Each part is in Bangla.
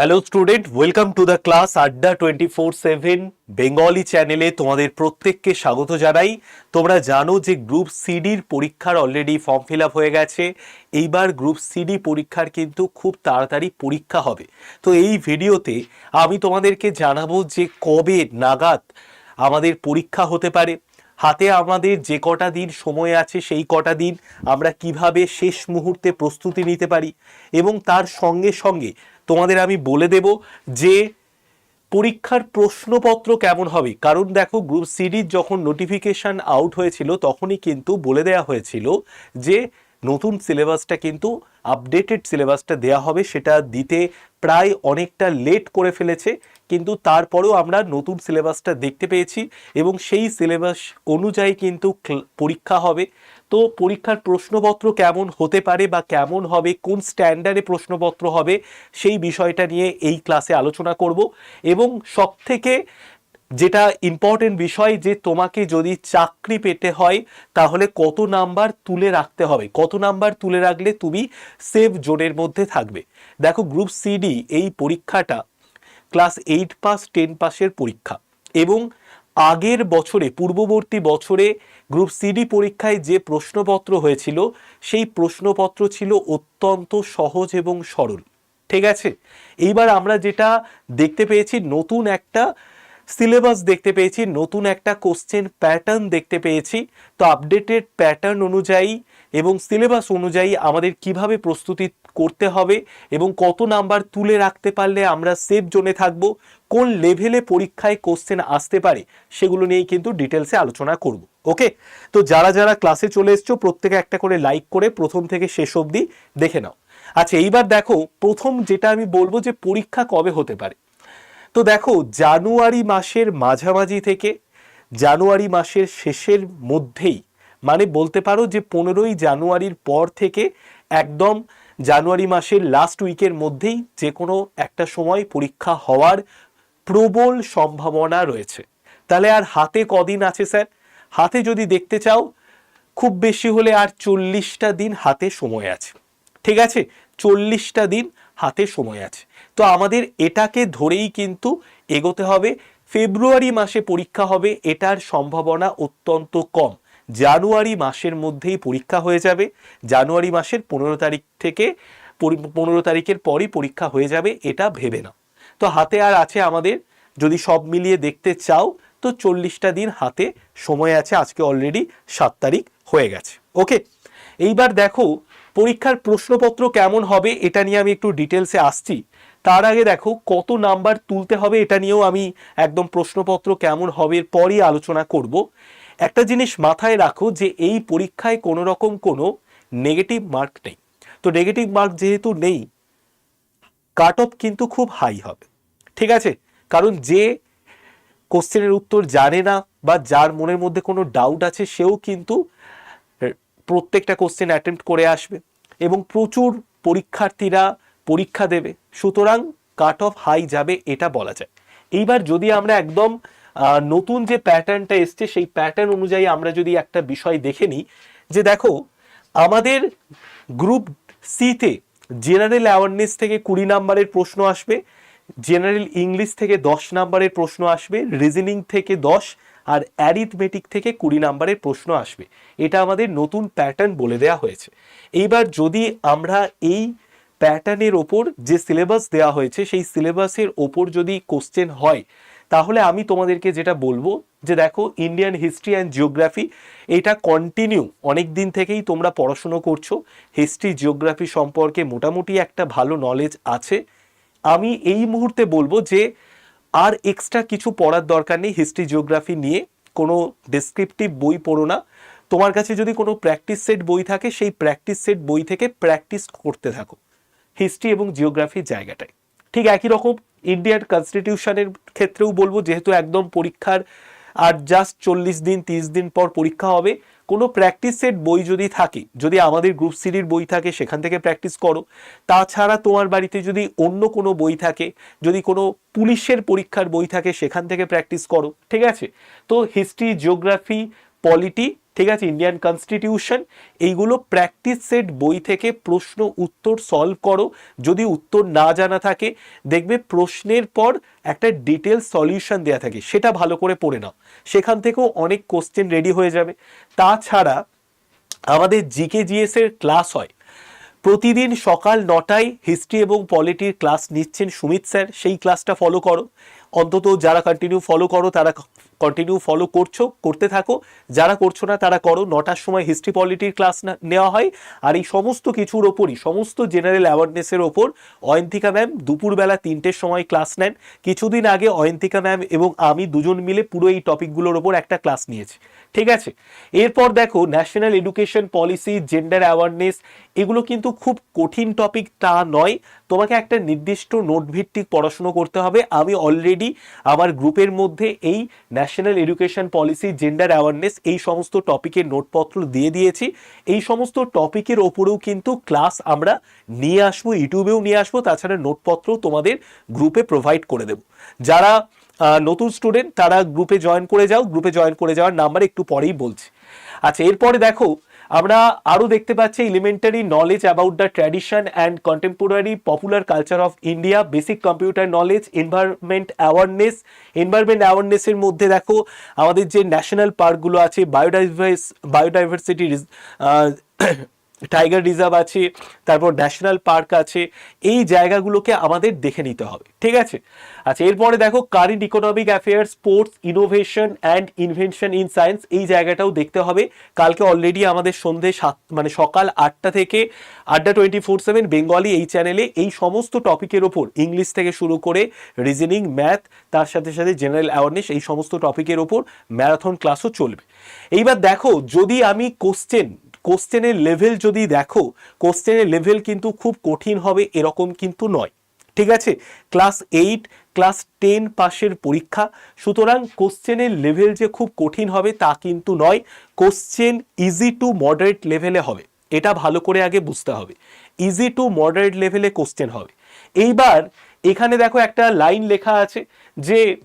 Hello student welcome to the class Adda twenty four seven Bengali চ্যানেলে তোমাদের প্রত্যেককে স্বাগত জানাই। তোমরা জানো যে গ্রুপ সিডির পরীক্ষার অলরেডি ফর্ম ফিল হয়ে গেছে। এইবার গ্রুপ সিডি পরীক্ষার কিন্তু খুব তাড়াতাড়ি পরীক্ষা হবে। তো এই ভিডিওতে আমি তোমাদেরকে জানাব যে কবে নাগাদ আমাদের পরীক্ষা হতে পারে। হাতে আমাদের যে কটা দিন সময় আছে, সেই কটা দিন আমরা কীভাবে শেষ মুহূর্তে প্রস্তুতি নিতে পারি এবং তার সঙ্গে সঙ্গে তোমাদের আমি বলে দেব যে পরীক্ষার প্রশ্নপত্র কেমন হবে। কারণ দেখো গ্রুপ সিডির যখন নোটিফিকেশন আউট হয়েছিল, তখনই কিন্তু বলে দেওয়া হয়েছিল যে নতুন সিলেবাসটা কিন্তু আপডেটেড সিলেবাসটা দেয়া হবে। সেটা দিতে প্রায় অনেকটা লেট করে ফেলেছে। কিন্তু তারপরেও আমরা নতুন সিলেবাসটা দেখতে পেয়েছি এবং সেই সিলেবাস অনুযায়ী কিন্তু পরীক্ষা হবে। তো পরীক্ষার প্রশ্নপত্র কেমন হতে পারে বা কেমন হবে, কোন স্ট্যান্ডার্ডে প্রশ্নপত্র হবে, সেই বিষয়টা নিয়ে এই ক্লাসে আলোচনা করব। এবং সবথেকে যেটা ইম্পর্টেন্ট বিষয় যে তোমাকে যদি চাকরি পেতে হয়, তাহলে কত নাম্বার তুলে রাখতে হবে? কত নাম্বার তুলে রাখলে তুমি সেফ জোনের মধ্যে থাকবে? দেখো গ্রুপ সিডি এই পরীক্ষাটা ক্লাস এইট পাস টেন পাসের পরীক্ষা। এবং আগের বছরে, পূর্ববর্তী বছরে গ্রুপ সিডি পরীক্ষায় যে প্রশ্নপত্র হয়েছিল, সেই প্রশ্নপত্র ছিল অত্যন্ত সহজ এবং সরল। ঠিক আছে? এইবার আমরা যেটা দেখতে পেয়েছি, নতুন একটা সিলেবাস দেখতে পেয়েছি, নতুন একটা কোশ্চেন প্যাটার্ন দেখতে পেয়েছি। তো আপডেটেড প্যাটার্ন অনুযায়ী এবং সিলেবাস অনুযায়ী আমাদের কীভাবে প্রস্তুতি করতে হবে এবং কত নাম্বার তুলে রাখতে পারলে আমরা সেফ জোনে থাকব, কোন লেভেলে পরীক্ষায় কোশ্চেন আসতে পারে, সেগুলো নিয়েই কিন্তু ডিটেলসে আলোচনা করব। ওকে তো যারা যারা ক্লাসে চলে এসছো, প্রত্যেকে একটা করে লাইক করে প্রথম থেকে শেষ অবধি দেখে নাও। আচ্ছা এইবার দেখো, প্রথম যেটা আমি বলব যে পরীক্ষা কবে হতে পারে। তো দেখো, জানুয়ারি মাসের মাঝামাঝি থেকে জানুয়ারি মাসের শেষের মধ্যেই মানে বলতে পারো যে পনেরোই জানুয়ারির পর থেকে একদম জানুয়ারি মাসের লাস্ট উইকের মধ্যেই যে কোনো একটা সময় পরীক্ষা হওয়ার প্রবল সম্ভাবনা রয়েছে। তাহলে আর হাতে কদিন আছে, স্যার? হাতে যদি দেখতে চাও, খুব বেশি হলে আর চল্লিশটা দিন হাতে সময় আছে। ঠিক আছে? চল্লিশটা দিন হাতে সময় আছে। তো আমাদের এটাকে ধরেই কিন্তু এগোতে হবে। ফেব্রুয়ারি মাসে পরীক্ষা হবে, এটার সম্ভাবনা অত্যন্ত কম। জানুয়ারি মাসের মধ্যেই পরীক্ষা হয়ে যাবে। জানুয়ারি মাসের পনেরো তারিখ থেকে পনেরো তারিখের পরই পরীক্ষা হয়ে যাবে, এটা ভেবে নাও। তো হাতে আর আছে আমাদের, যদি সব মিলিয়ে দেখতে চাও তো চল্লিশটা দিন হাতে সময় আছে, আজকে অলরেডি সাত তারিখ হয়ে গেছে। ওকে এইবার দেখো, পরীক্ষার প্রশ্নপত্র কেমন হবে এটা নিয়ে আমি একটু ডিটেলসে আসছি। তার আগে দেখো, কত নাম্বার তুলতে হবে এটা নিয়েও আমি একদম প্রশ্নপত্র কেমন হবে পরই আলোচনা করব। একটা জিনিস মাথায় রাখো যে এই পরীক্ষায় কোনো রকম কোনো নেগেটিভ মার্ক নেই। তো নেগেটিভ মার্ক যেহেতু নেই কাট অফ কিন্তু খুব হাই হবে। ঠিক আছে? কারণ যে কোশ্চেনের উত্তর জানে না বা যার মনের মধ্যে কোনো ডাউট আছে, সেও কিন্তু প্রত্যেকটা কোশ্চেন অ্যাটেম্প্ট করে আসবে। এবং প্রচুর পরীক্ষার্থীরা পরীক্ষা দেবে। সুতরাং কাট অফ হাই যাবে, এটা বলা যায়। এইবার যদি আমরা একদম নতুন যে প্যাটার্নটা এসছে, সেই প্যাটার্ন অনুযায়ী আমরা যদি একটা বিষয় দেখে নিই, যে দেখো, আমাদের গ্রুপ সিতে জেনারেল অ্যাওয়ারনেস থেকে কুড়ি নাম্বারের প্রশ্ন আসবে। জেনারেল ইংলিশ থেকে দশ নাম্বারের প্রশ্ন আসবে রিজনিং থেকে দশ, আর অ্যারিথমেটিক থেকে কুড়ি নাম্বারের প্রশ্ন আসবে। এটা আমাদের নতুন প্যাটার্ন বলে দেওয়া হয়েছে। এইবার যদি আমরা এই প্যাটার্নের ওপর যে সিলেবাস দেওয়া হয়েছে, সেই সিলেবাসের ওপর যদি কোশ্চেন হয়, তাহলে আমি তোমাদেরকে যেটা বলব, যে দেখো ইন্ডিয়ান হিস্ট্রি অ্যান্ড জিওগ্রাফি এটা কন্টিনিউ অনেক দিন থেকেই তোমরা পড়াশুনো করছ। হিস্ট্রি জিওগ্রাফি সম্পর্কে মোটামুটি একটা ভালো নলেজ আছে। আমি এই মুহূর্তে বলব যে আর এক্সট্রা কিছু পড়ার দরকার নেই হিস্ট্রি জিওগ্রাফি নিয়ে। কোনো ডেসক্রিপটিভ বই পড়ো না। তোমার কাছে যদি কোনো প্র্যাকটিস সেট বই থাকে, সেই প্র্যাকটিস সেট বই থেকে প্র্যাকটিস করতে থাকো। হিস্ট্রি এবং জিওগ্রাফির জায়গাটায়। ঠিক একই রকম ইন্ডিয়ান কনস্টিটিউশনের ক্ষেত্রেও বলব, যেহেতু একদম পরীক্ষার আর জাস্ট চল্লিশ দিন, তিরিশ দিন পর পরীক্ষা হবে কোনো প্র্যাকটিস সেট বই যদি থাকে, যদি আমাদের গ্রুপ সিডির বই থাকে, সেখান থেকে প্র্যাকটিস করো। তাছাড়া তোমার বাড়িতে যদি অন্য কোনো বই থাকে, যদি কোনো পুলিশের পরীক্ষার বই থাকে, সেখান থেকে প্র্যাকটিস করো, ঠিক আছে? তো হিস্ট্রি জিওগ্রাফি পলিটি ঠিক আছে ইন্ডিয়ান কনস্টিটিউশন এইগুলো প্র্যাকটিস সেট বই থেকে প্রশ্ন উত্তর সলভ করো। যদি উত্তর না জানা থাকে, দেখবে প্রশ্নের পর একটা ডিটেল সলিউশন দেওয়া থাকে, সেটা ভালো করে পড়ে নাও। সেখান থেকেও অনেক কোশ্চেন রেডি হয়ে যাবে। তাছাড়া আমাদের জিকে জিএস এর ক্লাস হয়। প্রতিদিন সকাল নটায় হিস্ট্রি এবং পলিটির ক্লাস নিচ্ছেন সুমিত স্যার সেই ক্লাসটা ফলো করো। অন্তত যারা কন্টিনিউ ফলো করো, তারা কন্টিনিউ ফলো করছ, করতে থাকো। যারা করছ না, তারা করো। নটার সময় হিস্ট্রি পলিটির ক্লাস নেওয়া হয়। আর এই সমস্ত কিছুর ওপরই, সমস্ত জেনারেল অ্যাওয়ারনেসের ওপর অয়ন্তিকা ম্যাম দুপুরবেলা তিনটের সময় ক্লাস নেন। কিছুদিন আগে অয়ন্তিকা ম্যাম এবং আমি দুজন মিলে পুরো এই টপিকগুলোর ওপর একটা ক্লাস নিয়েছি। ঠিক আছে? এরপর দেখো national education policy gender awareness এগুলো কিন্তু খুব কঠিন টপিক তা নয়। তোমাকে একটা নির্দিষ্ট নোট ভিত্তিক পড়াশুনো করতে হবে। আমি অলরেডি আমার গ্রুপের মধ্যে এই national education policy gender awareness এই সমস্ত টপিকের নোটপত্র দিয়ে দিয়েছি। এই সমস্ত টপিকের ওপরেও কিন্তু ক্লাস আমরা নিয়ে আসব, ইউটিউবেও নিয়ে আসব। তাছাড়া নোটপত্র তোমাদের গ্রুপে প্রোভাইড করে দেবো। যারা নতুন স্টুডেন্ট তারা গ্রুপে জয়েন করে যাও। গ্রুপে জয়েন করে যাওয়ার নাম্বার একটু পরেই বলছি। আচ্ছা এরপরে দেখো আমরা আরও দেখতে পাচ্ছি elementary knowledge about the tradition and contemporary popular culture of India basic computer knowledge environment awareness environment অ্যাওয়ারনেসের মধ্যে দেখো, আমাদের যে ন্যাশনাল পার্কগুলো আছে বায়োডাইভার্স বায়োডাইভার্সিটি টাইগার রিজার্ভ আছে, তারপর ন্যাশনাল পার্ক আছে, এই জায়গাগুলোকে আমাদের দেখে নিতে হবে, ঠিক আছে? আচ্ছা এরপরে দেখো current economic affair sports, innovation and invention in science, এই জায়গাটাও দেখতে হবে। কালকে অলরেডি আমাদের সন্ধে সাত মানে সকাল আটটা থেকে আড্ডা টোয়েন্টি ফোর সেভেন বেঙ্গলি এই চ্যানেলে এই সমস্ত টপিকের ওপর ইংলিশ থেকে শুরু করে রিজনিং, ম্যাথ, তার সাথে সাথে জেনারেল অ্যাওয়ারনেস, এই সমস্ত টপিকের ওপর ম্যারাথন ক্লাসও চলবে। এইবার দেখো, যদি আমি কোশ্চেন কোশ্চেনের লেভেল যদি দেখো কোশ্চেনের লেভেল কিন্তু খুব কঠিন হবে, এরকম কিন্তু নয়। ঠিক আছে? ক্লাস এইট ক্লাস টেন পাশের পরীক্ষা। সুতরাং কোশ্চেনের লেভেল যে খুব কঠিন হবে তা কিন্তু নয়। কোশ্চেন ইজি টু মডারেট লেভেলে হবে। এটা ভালো করে আগে বুঝতে হবে। ইজি টু মডারেট লেভেলে কোশ্চেন হবে। এইবার এখানে দেখো একটা লাইন লেখা আছে যে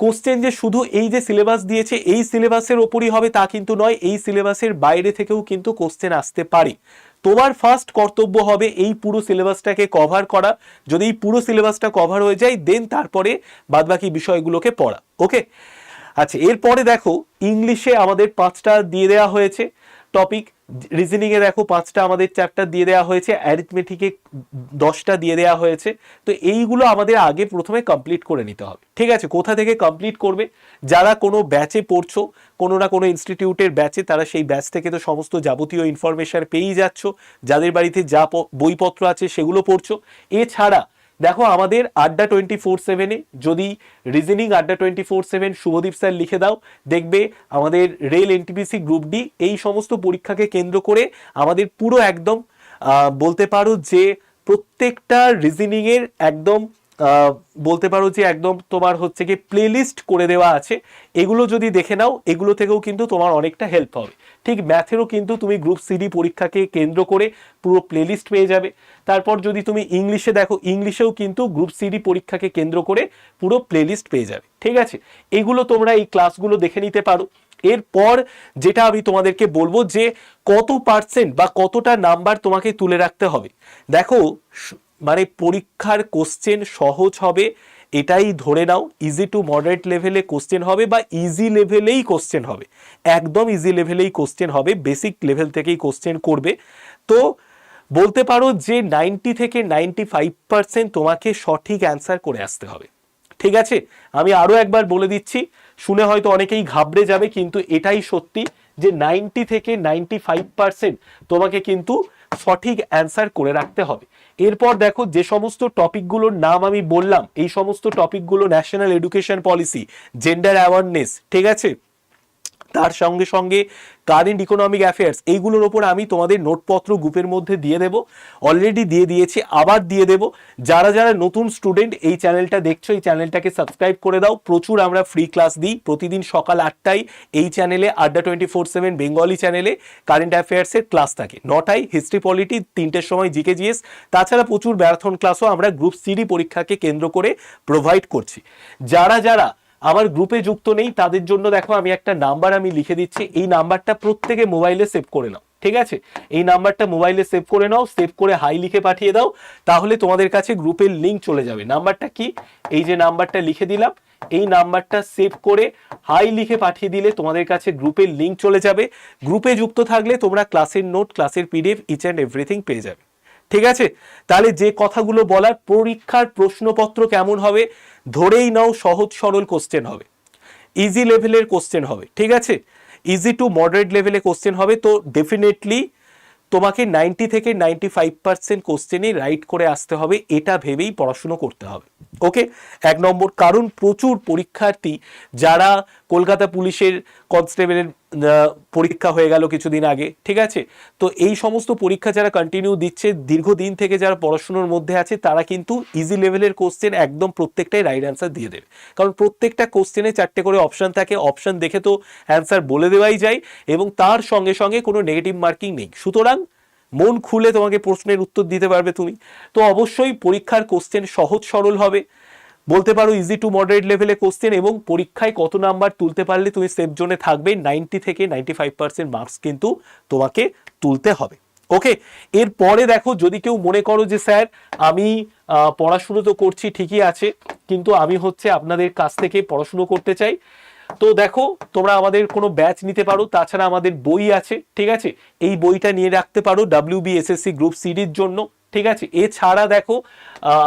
কোশ্চেন যে শুধু এই যে সিলেবাস দিয়েছে, এই সিলেবাসের ওপরই হবে তা কিন্তু নয়, এই সিলেবাসের বাইরে থেকেও কিন্তু কোশ্চেন আসতে পারে। তোমার ফার্স্ট কর্তব্য হবে এই পুরো সিলেবাসটাকে কভার করা। যদি এই পুরো সিলেবাসটা কভার হয়ে যায় দেন তারপরে বাদবাকি বিষয়গুলোকে পড়া। ওকে আচ্ছা এরপরে দেখো ইংলিশে আমাদের পাঁচটা দিয়ে দেওয়া হয়েছে। টপিক রিজনিং এ দেখো পাঁচটা আমাদের চ্যাপ্টার দিয়ে দেওয়া হয়েছে অ্যারিথমেটিকে দশটা দিয়ে দেওয়া হয়েছে, তো এইগুলো আমাদের আগে প্রথমে কমপ্লিট করে নিতে হবে। ঠিক আছে, কোথা থেকে কমপ্লিট করবে? যারা কোনো ব্যাচে পড়ছো, কোনো না কোনো ইনস্টিটিউটের ব্যাচে তারা সেই ব্যাচ থেকে তো সমস্ত যাবতীয় ইনফরমেশন পেয়েই যাচ্ছ, যাদের বাড়িতে যা বইপত্র আছে সেগুলো পড়ছো। এছাড়া দেখো, আমাদের আড্ডা টোয়েন্টি ফোর সেভেনে যদি reasoning Adda twenty four seven Shubhadeep sir লিখে দাও, দেখবে আমাদের রেল এনটিপিসি গ্রুপ ডি এই সমস্ত পরীক্ষাকে কেন্দ্র করে আমাদের পুরো একদম বলতে পারো যে প্রত্যেকটা রিজনিং এর একদম বলতে পারো যে একদম তোমার হচ্ছে কি প্লেলিস্ট করে দেওয়া আছে। এগুলো যদি দেখে নাও, এগুলো থেকেও কিন্তু তোমার অনেকটা হেল্প হবে। ঠিক ম্যাথেরও কিন্তু তুমি গ্রুপ সিডি পরীক্ষাকে কেন্দ্র করে পুরো প্লেলিস্ট পেয়ে যাবে। তারপর যদি তুমি ইংলিশে দেখো ইংলিশেও কিন্তু গ্রুপ সিডি পরীক্ষাকে কেন্দ্র করে পুরো প্লেলিস্ট পেয়ে যাবে। ঠিক আছে? এগুলো তোমরা এই ক্লাসগুলো দেখে নিতে পারো। এরপর যেটা আমি তোমাদেরকে বলব যে কত পার্সেন্ট বা কতটা নাম্বার তোমাকে তুলে রাখতে হবে। দেখো মানে পরীক্ষার কোশ্চেন সহজ হবে এটাই ধরে নাও ইজি টু মডারেট লেভেলে কোশ্চেন হবে বা ইজি লেভেলেই কোশ্চেন হবে। একদম ইজি লেভেলেই কোশ্চেন হবে বেসিক লেভেল থেকেই কোশ্চেন করবে। তো বলতে পারো যে নাইনটি থেকে নাইনটি ফাইভ পার্সেন্ট তোমাকে সঠিক অ্যান্সার করে আসতে হবে। ঠিক আছে? আমি আরও একবার বলে দিচ্ছি, শুনে হয়তো অনেকেই ঘাবড়ে যাবে, কিন্তু এটাই সত্যি যে নাইনটি থেকে নাইনটি ফাইভ পার্সেন্ট তোমাকে কিন্তু সঠিক অ্যান্সার করে রাখতে হবে। এরপর দেখো যে সমস্ত টপিকগুলোর নাম আমি বললাম, এই সমস্ত টপিকগুলো national education policy gender awareness ঠিক আছে? তার সঙ্গে সঙ্গে কারেন্ট ইকোনমিক অ্যাফেয়ার্স এইগুলোর ওপর আমি তোমাদের নোটপত্র গ্রুপের মধ্যে দিয়ে দেব। অলরেডি দিয়ে দিয়েছি, আবার দিয়ে দেব। যারা যারা নতুন স্টুডেন্ট এই চ্যানেলটা দেখছ, এই চ্যানেলটাকে সাবস্ক্রাইব করে দাও। প্রচুর আমরা ফ্রি ক্লাস দিই, প্রতিদিন সকাল আটটায় এই চ্যানেলে Adda twenty four seven Bengali চ্যানেলে কারেন্ট অ্যাফেয়ার্সের ক্লাস থাকে। নটায় হিস্ট্রি পলিটি তিনটের সময় জিকে জিএস তাছাড়া প্রচুর ম্যারাথন ক্লাসও আমরা গ্রুপ সিডি পরীক্ষাকে কেন্দ্র করে প্রোভাইড করছি। যারা যারা আমার গ্রুপে যুক্ত নেই, তাদের জন্য দেখো আমি একটা নাম্বার আমি লিখে দিচ্ছি, এই নাম্বারটা প্রত্যেকে মোবাইলে সেভ করে নাও, ঠিক আছে? এই নাম্বারটা মোবাইলে সেভ করে নাও সেভ করে হাই লিখে পাঠিয়ে দাও, তাহলে তোমাদের কাছে গ্রুপের লিঙ্ক চলে যাবে। নাম্বারটা কি? এই যে নাম্বারটা লিখে দিলাম, এই নাম্বারটা সেভ করে হাই লিখে পাঠিয়ে দিলে তোমাদের কাছে গ্রুপের লিঙ্ক চলে যাবে। গ্রুপে যুক্ত থাকলে তোমরা ক্লাসের নোট ক্লাসের পিডিএফ ইচ অ্যান্ড এভরিথিং পেয়ে যাবে। ঠিক আছে? তাহলে যে কথাগুলো বলার, পরীক্ষার প্রশ্নপত্র কেমন হবে? ধরেই নাও সহজ সরল কোশ্চেন হবে। ইজি লেভেলের কোশ্চেন হবে, ঠিক আছে? ইজি টু মডারেট লেভেলে কোশ্চেন হবে, তো ডেফিনেটলি তোমাকে নাইনটি থেকে নাইনটি ফাইভ পার্সেন্ট কোশ্চেনই রাইট করে আসতে হবে, এটা ভেবেই পড়াশুনো করতে হবে। ওকে এক নম্বর, কারণ প্রচুর পরীক্ষার্থী যারা কলকাতা পুলিশের কনস্টেবলের পরীক্ষা হয়ে গেল কিছুদিন আগে, ঠিক আছে? তো এই সমস্ত পরীক্ষা যারা কন্টিনিউ দিচ্ছে, দীর্ঘদিন থেকে যারা পড়াশুনোর মধ্যে আছে, তারা কিন্তু ইজি লেভেলের কোশ্চেন একদম প্রত্যেকটাই রাইট অ্যান্সার দিয়ে দেবে। কারণ প্রত্যেকটা কোশ্চেনে চারটে করে অপশন থাকে অপশান দেখে তো অ্যান্সার বলে দেওয়াই যায় এবং তার সঙ্গে সঙ্গে কোনো নেগেটিভ মার্কিং নেই। সুতরাং মন খুলে তোমাকে প্রশ্নের উত্তর দিতে পারবে তুমি। তো অবশ্যই পরীক্ষার কোশ্চেন সহজ সরল হবে। বলতে পারো ইজি টু মডারেট লেভেলে কোশ্চেন এবং পরীক্ষায় কত নাম্বার তুলতে পারলে তুমি সেফ জোনে থাকবে নাইনটি থেকে নাইনটি ফাইভ পার্সেন্ট মার্কস কিন্তু তোমাকে তুলতে হবে। ওকে এরপরে দেখো, যদি কেউ মনে করো যে, স্যার, আমি পড়াশুনো তো করছি, ঠিকই আছে, কিন্তু আমি হচ্ছে আপনাদের কাছ থেকে পড়াশুনো করতে চাই। তো দেখো, তোমরা আমাদের কোনো ব্যাচ নিতে পারো, তাছাড়া আমাদের বই আছে, ঠিক আছে? এই বইটা নিয়ে রাখতে পারো ডাব্লিউ বিএসএসসি গ্রুপ সিডির জন্য। ঠিক আছে? এছাড়া দেখো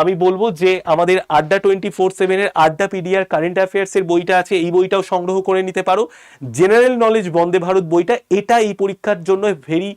আমি বলব যে আমাদের আড্ডা টোয়েন্টি ফোর সেভেনের আড্ডা পিডিআর কারেন্ট অ্যাফেয়ার্সের বইটা আছে, এই বইটাও সংগ্রহ করে নিতে পারো। জেনারেল নলেজ বন্দে ভারত বইটা, এটা এই পরীক্ষার জন্য ভেরি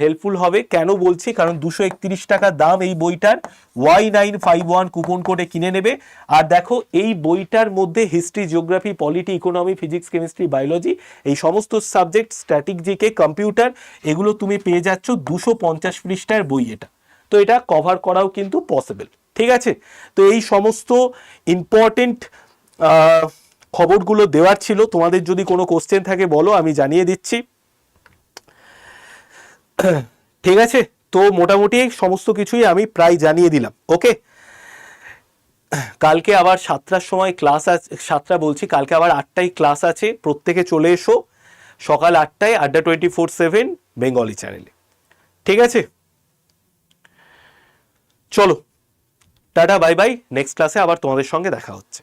হেল্পফুল হবে। কেন বলছি? কারণ দুশো একত্রিশ টাকা দাম এই বইটার। Y nine five one coupon কোডে কিনে নেবে। আর দেখো, এই বইটার মধ্যে history geography polity economy physics chemistry biology এই সমস্ত সাবজেক্ট স্ট্যাটিক জিকে কম্পিউটার এগুলো তুমি পেয়ে যাচ্ছ দুশো পঞ্চাশ পৃষ্ঠার বই এটা। তো এটা কভার করাও কিন্তু পসিবল ঠিক আছে? তো এই সমস্ত ইম্পর্টেন্ট খবরগুলো দেওয়ার ছিল। তোমাদের যদি কোনো কোশ্চেন থাকে বলো, আমি জানিয়ে দিচ্ছি। ঠিক আছে? তো মোটামুটি সমস্ত কিছুই আমি প্রায় জানিয়ে দিলাম ওকে কালকে আবার সাতটার সময় ক্লাস আছে সাতটা বলছি, কালকে আবার আটটায় ক্লাস আছে। প্রত্যেকে চলে এসো। সকাল আটটায় আড্ডা টোয়েন্টি ফোর সেভেন বেঙ্গলি চ্যানেলে ঠিক আছে? চলো। Tata, bye by. নেক্সট ক্লাসে আবার তোমাদের সঙ্গে দেখা হচ্ছে।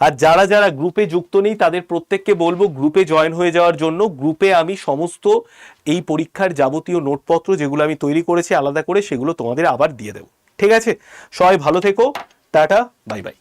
আর যারা যারা গ্রুপে যুক্ত নেই, তাদের প্রত্যেককে বলব গ্রুপে জয়েন হয়ে যাওয়ার জন্য গ্রুপে আমি সমস্ত এই পরীক্ষার যাবতীয় নোটপত্র যেগুলো আমি তৈরি করেছি আলাদা করে, সেগুলো তোমাদের আবার দিয়ে দেবো। ঠিক আছে? সবাই ভালো থেকো। Tata, bye bye.